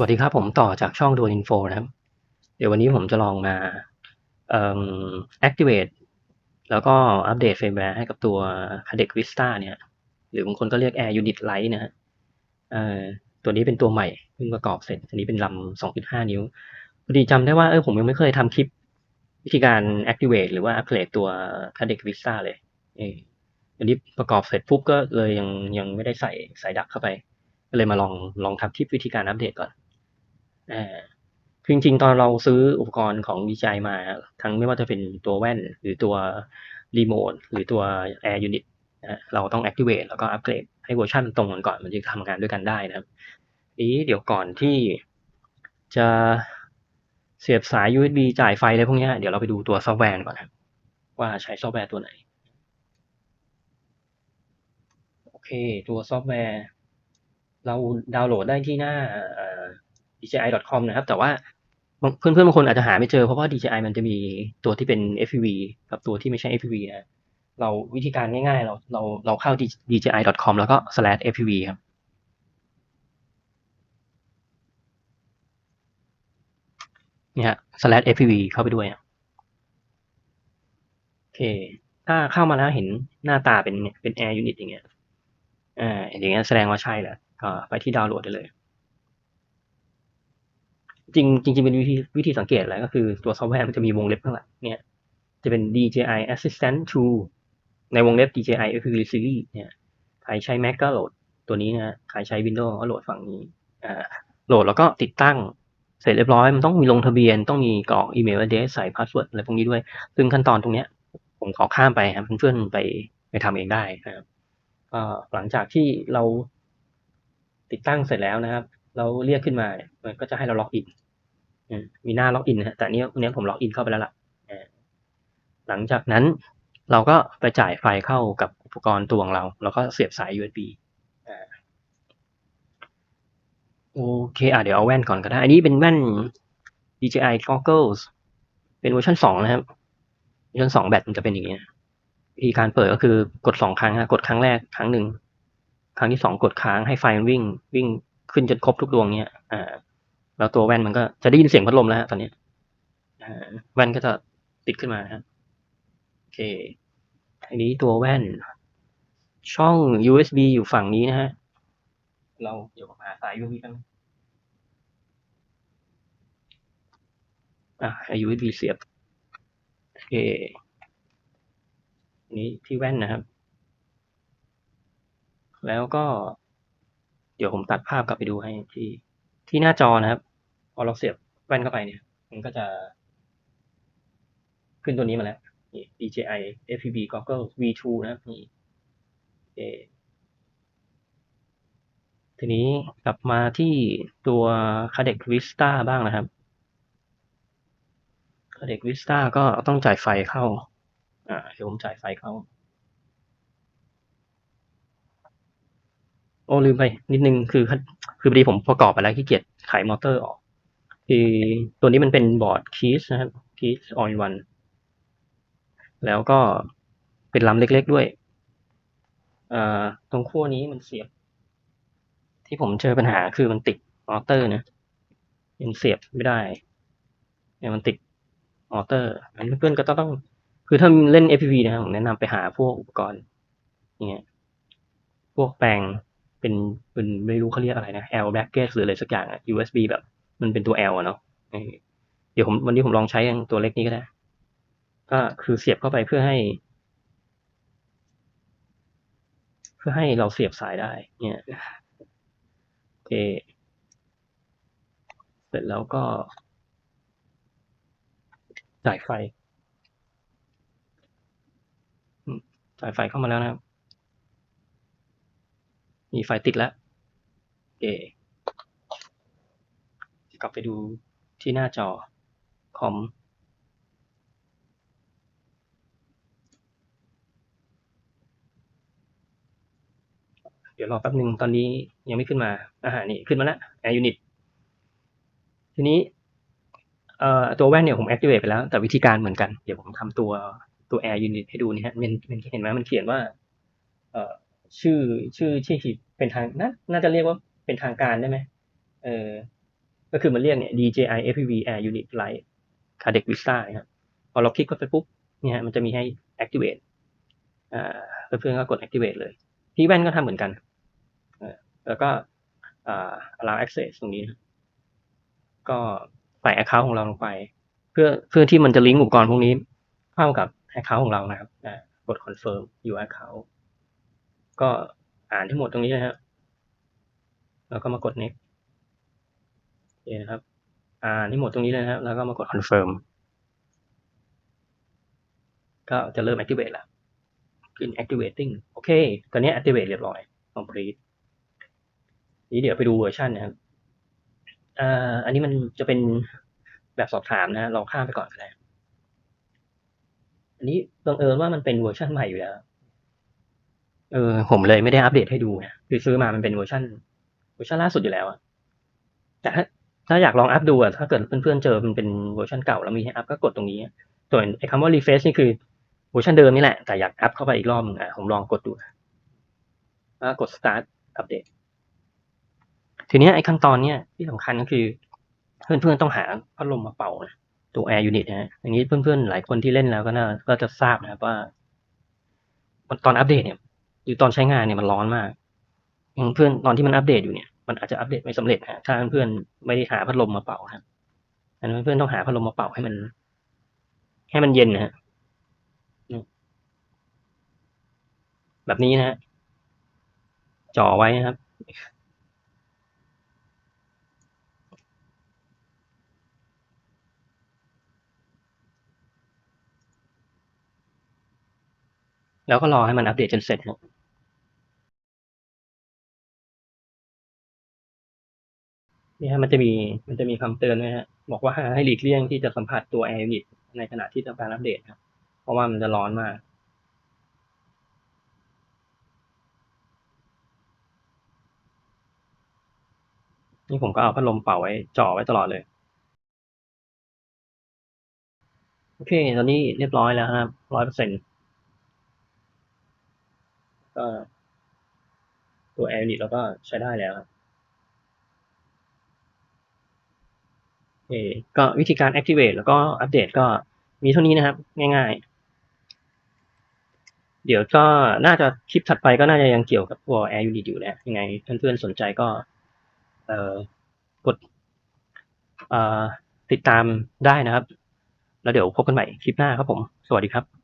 วัสดีครับผมต่อจากช่องด o นอินโฟนะครับ เดี๋ยววันนี้ผมจะลองมาเอ่อ activate แล้วก็อัปเดตเฟรมแวร์ให้กับตัว Cadec Vista เนี่ย หรือบางคนก็เรียก Air Unit Lite นะฮะเอ่อตัวนี้เป็นตัวใหม่เพิ่งประกอบเสร็จ อันนี้เป็นลำ 2.5 นิ้วพอดีจำได้ว่าเออผมยังไม่เคยทำคลิป วิธีการ activate หรือว่า upgrade ตัว Cadec Vista เลยเอออันนี้ประกอบเสร็จปุ๊บก็เลยยังยังไม่ได้ใส่สายดักเข้าไปก็เลยมาลองลองทำคลิปวิธีการอัปเดตก่อน อ่าจริงๆ ตอนเราซื้ออุปกรณ์ของ DJI มา ทั้งไม่ว่าจะเป็นตัวแว่น หรือตัวรีโมทหรือตัว Air Unit นะฮะเราต้อง activate แล้วก็อัปเกรดให้เวอร์ชันตรงกันก่อนมันจะทำงานด้วยกันได้นะครับนี้เดี๋ยวก่อนที่จะเสียบสาย USB จ่ายไฟอะไรพวกนี้เดี๋ยวเราไปดูตัวซอฟต์แวร์ก่อนครับว่าใช้ซอฟต์แวร์ตัวไหน โอเค ตัวซอฟต์แวร์ เราดาวน์โหลดได้ที่หน้า dji.com นะครับ แต่ว่าเพื่อนๆบางคนอาจจะหาไม่เจอเพราะว่า DJI มันจะมีตัวที่เป็น FPV กับตัวที่ไม่ใช่ FPV นะเราวิธีการง่ายๆ เราเราเราเข้า dji.com แล้วก็ slash fpv ครับ นี่ฮะ slash fpv เข้าไปด้วยอะโอเค ถ้าเข้ามาแล้วเห็นหน้าตาเป็นเป็น air unit อย่างเงี้ย อ่า อย่างเงี้ยแสดงว่าใช่แล้วก็ไปที่ดาวน์โหลดได้เลย จริงจริงๆเป็นวิธีวิธีสังเกตแหละก็คือตัวซอฟต์แวร์มันจะมีวงเล็บข้างหลังเนี่ยจะเป็น DJI Assistant Tool ในวงเล็บ DJI FPV Series เนี่ยใครใช้ Mac ก็โหลดตัวนี้นะใครใช้ Windows ก็โหลดฝั่งนี้อ่าโหลดแล้วก็ติดตั้งเสร็จเรียบร้อยมันต้องมีลงทะเบียนต้องมีกรอกอีเมล address ใส่ password อะไรพวกนี้ด้วย ซึ่งขั้นตอนตรงเนี้ยผมขอข้ามไปครับเพื่อนๆไปไปทำเองได้นะครับหลังจากที่เราติดตั้งเสร็จแล้วนะครับ เราเรียกขึ้นมาเนี่ยมันก็จะให้เราล็อกอินมีหน้าล็อกอินนะฮะแต่อันนี้เนี้ยผมล็อกอินเข้าไปแล้วล่ะอ่าหลังจากนั้นเราก็ไปจ่ายไฟเข้ากับอุปกรณ์ตัวของเรา แล้วก็เสียบสาย USB โอเคอะเดี๋ยวเอาแว่นก่อนก็ได้ อันนี้เป็นแว่น DJI Goggles เป็นเวอร์ชันสองนะครับ เวอร์ชันสองแบตมันจะเป็นอย่างนี้วิธีการเปิดก็คือกดสองครั้งฮะกดครั้งแรกครั้งหนึ่ง ครั้งที่สองกดค้างให้ไฟมันวิ่งวิ่ง ขึ้นจนครบทุกดวงเนี้ยอ่า แล้วตัวแว่นมันก็จะได้ยินเสียงพัดลมแล้วฮะตอนเนี้ยอ่าแว่นก็จะติดขึ้นมาฮะโอเคทีนี้ตัวแว่น ช่อง USB อยู่ฝั่งนี้นะฮะ เราเดี๋ยวผมหาสาย USB กันงอะให้ USB เสียบโอเคอันนี้ที่แว่นนะครับ แล้วก็ เดี๋ยวผมตัดภาพกลับไปดูให้ที่ที่หน้าจอนะครับ พอเราเสียบแว่นเข้าไปเนี่ย มันก็จะ ขึ้นตัวนี้มาแล้วนี่ DJI FPV Goggle V2 นะครับนี่ทีนี้กลับมาที่ตัว Cadec Vista บ้างนะครับ Cadec Vista ก็ต้องจ่ายไฟเข้า อ่าเดี๋ยวผมจ่ายไฟเข้า อ้ลืมไป นิดนึงคือคือพอดีผมประกอบไปแล้วขี้เกียจขายมอเตอร์ออก คือตัวนี้มันเป็นบอร์ดคีสนะครับคีสออนวันแล้วก็เป็นลำเล็กๆด้วยเอ่อตรงขั้วนี้มันเสียบ ที่ผมเจอปัญหาคือมันติดมอเตอร์นะยังเสียบไม่ได้เนี่ยมันติดมอเตอร์อันเพื่อนๆก็ต้อง คือถ้าเล่น FPV นะครับผมแนะนำไปหาพวกอุปกรณ์อย่างเงี้ยพวกแปลง เป็นเป็นไม่รู้เขาเรียกอะไรนะ L bracket หรืออะไรสักอย่างอะ USB แบบมันเป็นตัว L อะเนาะเดี๋ยวผมวันนี้ผมลองใช้ตัวเล็กนี้ก็ได้ก็คือเสียบเข้าไปเพื่อให้ เพื่อให้เราเสียบสายได้ เนี่ยโอเคเสร็จแล้วก็จ่ายไฟจ่ายไฟเข้ามาแล้วนะครับ มีไฟติดแล้วโอเคกลับไปดูที่หน้าจอคอมเดี๋ยวรอแป๊บหนึ่งตอนนี้ยังไม่ขึ้นมาอาหารนี่ขึ้นมาแล้ว Air Unit ทีนี้เอ่อตัวแว่นเนี่ยผม activate ไปแล้ว แต่วิธีการเหมือนกัน เดี๋ยวผมทำตัวตัว Air Unit ให้ดูนี่ฮะมันมันเห็นไหมมันเขียนว่าเอ่อ ชื่อชื่อที่เป็นทางน่าน่าจะเรียกว่าเป็นทางการได้ไหมเออก็คือมันเรียกเนี่ย DJI FPV Air Unit Light Cardec Vista นะครับพอเราคลิกเข้าไปปุ๊บเนี่ยมันจะมีให้ activate อ่าเพื่อนๆก็กด activate เลย ที่แว่นก็ทำเหมือนกันแล้วก็อ่า allow access ตรงนี้นะก็ใส่ account ของเราลงไป เพื่อเพื่อที่มันจะลิงก์อุปกรณ์พวกนี้เข้ากับ account ของเรานะครับกด confirm your account ก็อ่านทั้งหมดตรงนี้นะฮะแล้วก็มากด next โอเคนะครับ อ่านทั้งหมดตรงนี้เลยนะครับ แล้วก็มากด confirm ก็จะเริ่ม activate แล้วขึ้น activating โอเค ตอนนี้ activate เรียบร้อย complete นี้เดี๋ยวไปดูเวอร์ชันนะครับอ่าอันนี้มันจะเป็นแบบสอบถามนะเราข้ามไปก่อนก็ได้ อันนี้บังเอิญว่ามันเป็นเวอร์ชันใหม่อยู่แล้ว เออผมเลยไม่ได้อัปเดตให้ดูนะคือซื้อมามันเป็นเวอร์ชันเวอร์ชันล่าสุดอยู่แล้วอะแต่ถ้าถ้าอยากลองอัพดูอะถ้าเกิดเพื่อนๆเจอมันเป็นเวอร์ชันเก่าแล้วมีให้อัพก็กดตรงนี้ ส่วนไอ้คำว่า refresh นี่คือเวอร์ชันเดิมนี่แหละ แต่อยากอัพเข้าไปอีกรอบนึงอะผมลองกดดูกด start อัปเดตทีนี้ไอ้ขั้นตอนเนี้ยที่สำคัญก็คือ เพื่อนๆต้องหาพัดลมมาเป่านะตัว air unit นะฮะอย่างนี้เพื่อนๆหลายคนที่เล่นแล้วก็น่าก็จะทราบนะครับว่า ตอนอัปเดตเนี่ย หรือตอนใช้งานเนี่ยมันร้อนมากอย่างเพื่อนตอนที่มันอัปเดตอยู่เนี่ยมันอาจจะอัปเดตไม่สำเร็จนะถ้าเพื่อนไม่ได้หาพัดลมมาเป่าครับอันนั้นเพื่อนต้องหาพัดลมมาเป่าให้มัน ให้มันเย็นนะฮะแบบนี้นะฮะจ่อไว้นะครับแล้วก็รอให้มันอัปเดตจนเสร็จครับ นี่ฮะมันจะมีมันจะมีคำเตือนไว้ฮะบอกว่าให้หลีกเลี่ยงที่จะสัมผัสตัว Air Unit ในขณะที่ทำการอัปเดตครับเพราะว่ามันจะร้อนมากนี่ผมก็เอาพัดลมเป่าไว้จ่อไว้ตลอดเลย โอเค ตอนนี้เรียบร้อยแล้วครับร้อยเปอร์เซ็นต์ก็ตัว Air Unit เราก็ใช้ได้แล้วครับ โอเคก็วิธีการ activate แล้วก็อัปเดตก็มีเท่านี้นะครับ ง่ายๆ เดี๋ยวก็น่าจะคลิปถัดไปก็น่าจะยังเกี่ยวกับตัว Air Unit อยู่แหละยังไงเพื่อนๆสนใจก็เอ่อกดเออติดตามได้นะครับ แล้วเดี๋ยวพบกันใหม่คลิปหน้าครับผม สวัสดีครับ